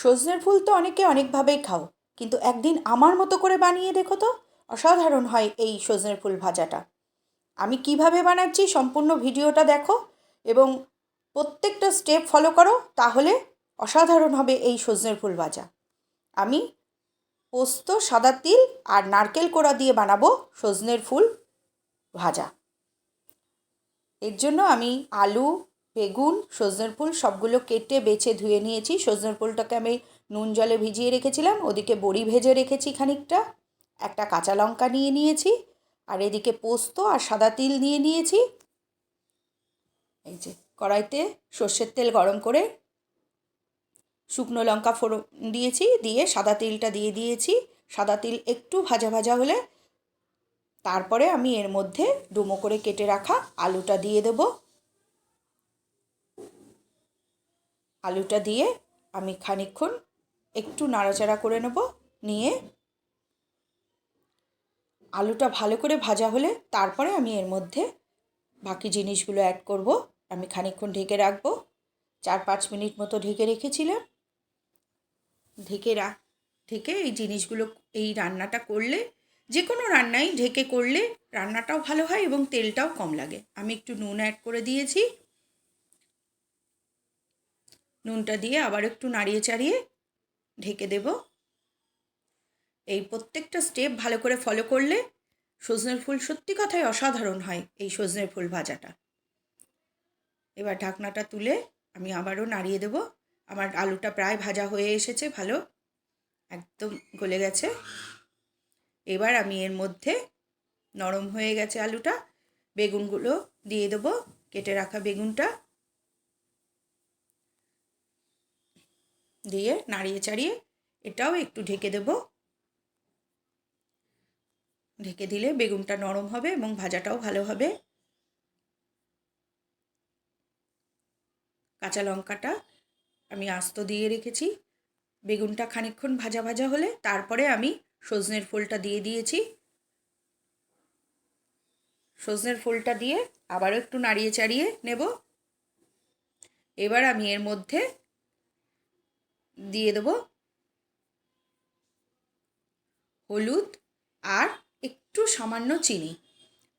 সজনের ফুল তো অনেকে অনেকভাবেই খাও, কিন্তু একদিন আমার মতো করে বানিয়ে দেখো তো। অসাধারণ হয় এই সজনের ফুল ভাজাটা। আমি কীভাবে বানাচ্ছি সম্পূর্ণ ভিডিওটা দেখো এবং প্রত্যেকটা স্টেপ ফলো করো, তাহলে অসাধারণ হবে এই সজনের ফুল ভাজা। আমি পোস্ত, সাদা তিল আর নারকেল কোড়া দিয়ে বানাবো সজনের ফুল ভাজা। এর জন্য আমি আলু বেগুন, সজনের ফুল সবগুলো কেটে বেছে ধুয়ে নিয়েছি। সজনের ফুলটাকে আমি নুন জলে ভিজিয়ে রেখেছিলাম, ওদিকে বড়ি ভেজে রেখেছি খানিকটা। একটা কাঁচা লঙ্কা নিয়ে নিয়েছি, আর এদিকে পোস্ত আর সাদা তিল নিয়ে নিয়েছি। এই যে কড়াইতে সর্ষের তেল গরম করে শুকনো লঙ্কা ফোড়ন দিয়েছি, দিয়ে সাদা তিলটা দিয়ে দিয়েছি। সাদা তিল একটু ভাজা ভাজা হলে তারপরে আমি এর মধ্যে ডুমো করে কেটে রাখা আলুটা দিয়ে দেব। আলুটা দিয়ে আমি খানিকক্ষণ একটু নাড়াচাড়া করে নেব, নিয়ে আলুটা ভালো করে ভাজা হলে তারপরে আমি এর মধ্যে বাকি জিনিসগুলো অ্যাড করব। আমি খানিকক্ষণ ঢেকে রাখব। চার পাঁচ মিনিট মতো ঢেকে রেখেছিলাম। ঢেকে রাখ ঢেকে এই জিনিসগুলো, এই রান্নাটা করলে যে কোনো রান্নাই ঢেকে করলে রান্নাটাও ভালো হয় এবং তেলটাও কম লাগে। আমি একটু নুন অ্যাড করে দিয়েছি। নুনটা দিয়ে আবার একটু নাড়িয়ে চাড়িয়ে ঢেকে দেব। এই প্রত্যেকটা স্টেপ ভালো করে ফলো করলে সজনের ফুল সত্যি কথাই অসাধারণ হয় এই সজনের ফুল ভাজাটা। এবার ঢাকনাটা তুলে আমি আবারও নাড়িয়ে দেব। আমার আলুটা প্রায় ভাজা হয়ে এসেছে, ভালো, একদম গলে গেছে। এবার আমি এর মধ্যে নরম হয়ে গেছে আলুটা, বেগুনগুলো দিয়ে দেবো। কেটে রাখা বেগুনটা দিয়ে নাড়িয়ে চাড়িয়ে এটাও একটু ঢেকে দেব। ঢেকে দিলে বেগুনটা নরম হবে এবং ভাজাটাও ভালো হবে। কাঁচা লঙ্কাটা আমি আস্ত দিয়ে রেখেছি। বেগুনটা খানিকক্ষণ ভাজা ভাজা হলে তারপরে আমি সজনের ফুলটা দিয়ে দিয়েছি। সজনের ফুলটা দিয়ে আবারও একটু নাড়িয়ে চাড়িয়ে নেব। এবার আমি এর মধ্যে দিয়ে দেব হলুদ আর একটু সামান্য চিনি।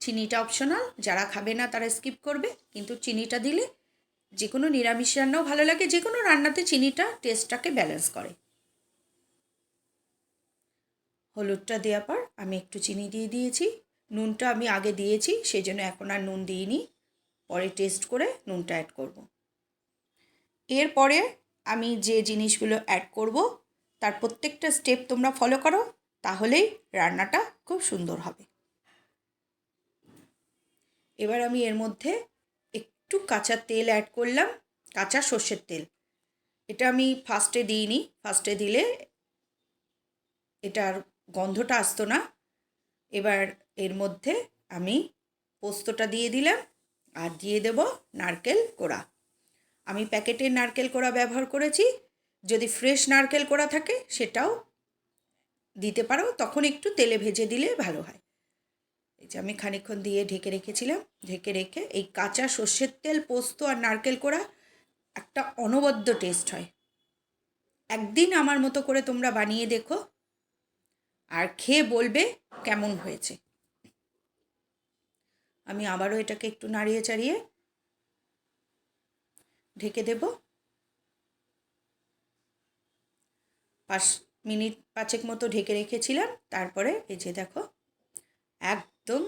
চিনিটা অপশনাল যারা খাবে না তারা স্কিপ করবে, কিন্তু চিনিটা দিলে যে কোনো নিরামিষ রান্নাও ভালো লাগে যে কোনো রান্নাতে চিনিটা টেস্টটাকে ব্যালেন্স করে। হলুদটা দেওয়ার পর আমি একটু চিনি দিয়ে দিয়েছি। নুনটা আমি আগে দিয়েছি সেই জন্য এখন আর নুন দিইনি। পরে টেস্ট করে নুনটা অ্যাড করব। এরপরে আমি যে জিনিসগুলো অ্যাড করব, তার প্রত্যেকটা স্টেপ তোমরা ফলো করো, তাহলেই রান্নাটা খুব সুন্দর হবে। এবার আমি এর মধ্যে একটু কাঁচা তেল অ্যাড করলাম, কাঁচা সর্ষের তেল। এটা আমি ফার্স্টে দিইনি ফার্স্টে দিলে এটার গন্ধটা আসতো না। এবার এর মধ্যে আমি পোস্তটা দিয়ে দিলাম, আর দিয়ে দেব নারকেল কোড়া। আমি প্যাকেটের নারকেল কোড়া ব্যবহার করেছি। যদি ফ্রেশ নারকেল কোড়া থাকে, সেটাও দিতে পারো। তখন একটু তেলে ভেজে দিলে ভালো হয়। এই যে আমি খানিকক্ষণ দিয়ে ঢেকে রেখেছিলাম। ঢেকে রেখে এই কাঁচা সর্ষের তেল, পোস্ত আর নারকেল কোড়া একটা অনবদ্য টেস্ট হয়। একদিন আমার মতো করে তোমরা বানিয়ে দেখো আর খেয়ে বলবে কেমন হয়েছে। আমি আবারও এটাকে একটু নাড়িয়ে চাড়িয়ে ঢেকে দেব। পাঁচ মিনিট, পাঁচেক মতো ঢেকে রেখেছিলাম। তারপরে এই যে দেখো, একদম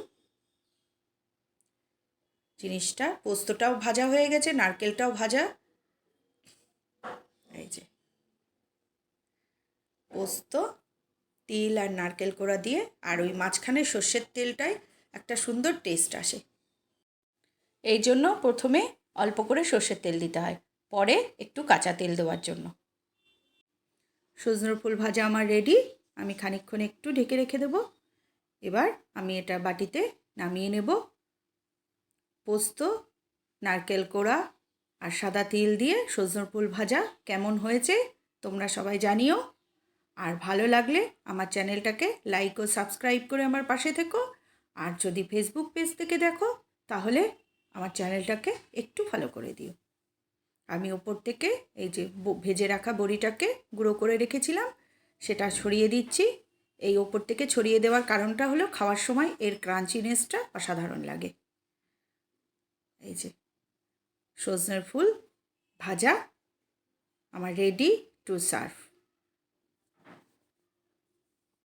জিনিসটা, পোস্তটাও ভাজা হয়ে গেছে, নারকেলটাও ভাজা। এই যে পোস্ত, তিল আর নারকেল কোড়া দিয়ে, আর ওই মাঝখানে সর্ষের তেলটায় একটা সুন্দর টেস্ট আসে। এই জন্য প্রথমে অল্প করে সর্ষের তেল দিতে হয়। পরে একটু কাঁচা তেল দেওয়ার জন্য। সজনের ফুল ভাজা আমার রেডি আমি খানিকক্ষণ একটু ঢেকে রেখে দেব। এবার আমি এটা বাটিতে নামিয়ে নেব। পোস্ত, নারকেল কোড়া আর সাদা তিল দিয়ে সজনের ফুল ভাজা কেমন হয়েছে তোমরা সবাই জানিও। আর ভালো লাগলে আমার চ্যানেলটাকে লাইক ও সাবস্ক্রাইব করে আমার পাশে থেকো। আর যদি ফেসবুক পেজ থেকে দেখো, তাহলে আমার চ্যানেলটাকে একটু ফলো করে দিও। আমি ওপর থেকে এই যে ভেজে রাখা বড়িটাকে গুঁড়ো করে রেখেছিলাম, সেটা ছড়িয়ে দিচ্ছি। এই ওপর থেকে ছড়িয়ে দেওয়ার কারণটা হলো খাওয়ার সময় এর ক্রাঞ্চিনেসটা অসাধারণ লাগে। এই যে সজনের ফুল ভাজা, আমার রেডি টু সার্ভ